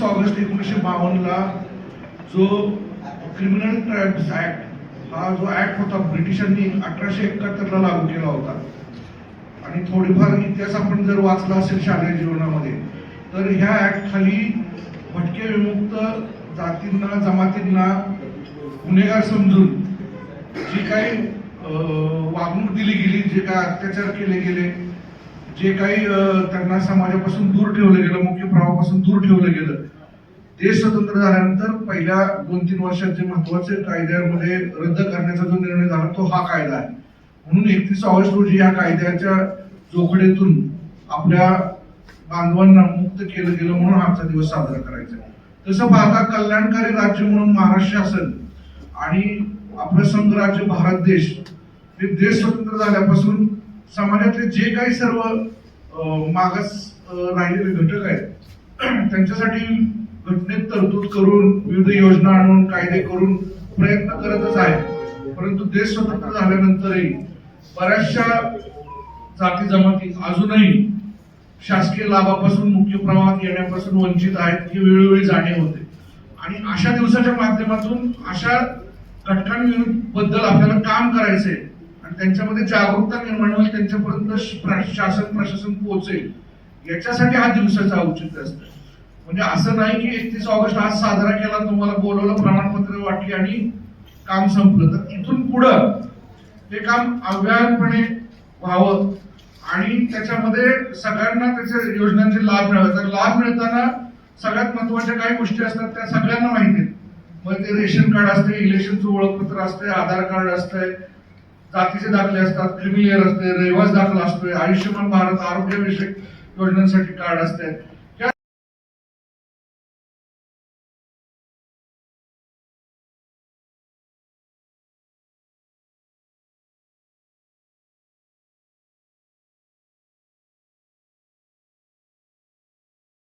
एकतीस ऑगस्ट एकोणीसशे बावन्नला जो क्रिमिनल ट्रायब्स ॲक्ट हा जो ॲक्ट होता ब्रिटिशांनी अठराशे एकाहत्तरला लागू केला होता. आणि थोडीफार इतिहास आपण जर वाचला असेल शालेय जीवनामध्ये तर ह्या ॲक्टखाली भटके विमुक्त जातींना जमातींना गुन्हेगार समजून जी काही वागणूक दिली गेली जे काय अत्याचार केले गेले जे काही त्यांना समाजापासून दूर ठेवलं गेलं मुख्य प्रवाहापासून दूर ठेवलं गेलं देश स्वतंत्र झाल्यानंतर पहिल्या दोन तीन वर्षात जे महत्त्वाचे कायद्यामध्ये रद्द करण्याचा जो निर्णय झाला तो हा कायदा आहे. म्हणून एकतीस ऑगस्ट रोजी या कायद्याच्या जोखडेतून आपल्या बांधवांना मुक्त केलं गेलं म्हणून आजचा दिवस साजरा करायचा तसं पाहता कल्याणकारी राज्य म्हणून महाराष्ट्र शासन आणि आपलं संघराज्य भारत देश हे देश स्वतंत्र झाल्यापासून समाजातले जे काही सर्व मागास राहिलेले घटक आहेत त्यांच्यासाठी घटनेत तरतूद करून विविध योजना आणून कायदे करून प्रयत्न करतच आहे. परंतु देश स्वतंत्र झाल्यानंतरही बऱ्याचशा जाती जमाती अजूनही शासकीय लाभापासून मुख्य प्रवाहात येण्यापासून वंचित आहेत हे वेळोवेळी जाणीव होते. आणि अशा दिवसाच्या माध्यमातून अशा घटकांबद्दल आपल्याला काम करायचंय आणि त्यांच्यामध्ये जागरूकता निर्माण होईल त्यांच्यापर्यंत शासन प्रशासन पोहोचेल. याच्यासाठी हा दिवसाचं औचित्य असतं. म्हणजे असं नाही की एकतीस ऑगस्ट आज साजरा केला तुम्हाला बोलवलं प्रमाणपत्र वाटली आणि काम संपलं. तर इथून पुढं ते काम अव्याहतपणे व्हावं आणि त्याच्यामध्ये सगळ्यांना त्याच्या योजनांचे लाभ मिळावे. तर लाभ मिळताना सगळ्यात महत्त्वाच्या काही गोष्टी असतात त्या सगळ्यांना माहिती आहेत. मग ते रेशन कार्ड असते इलेक्शनचं ओळखपत्र असते आधार कार्ड असतंय जातीचे दाखले असतात क्रिमिलियर असते रहिवास दाखला असतोय आयुष्यमान भारत आरोग्यविषयक योजनांसाठी कार्ड असते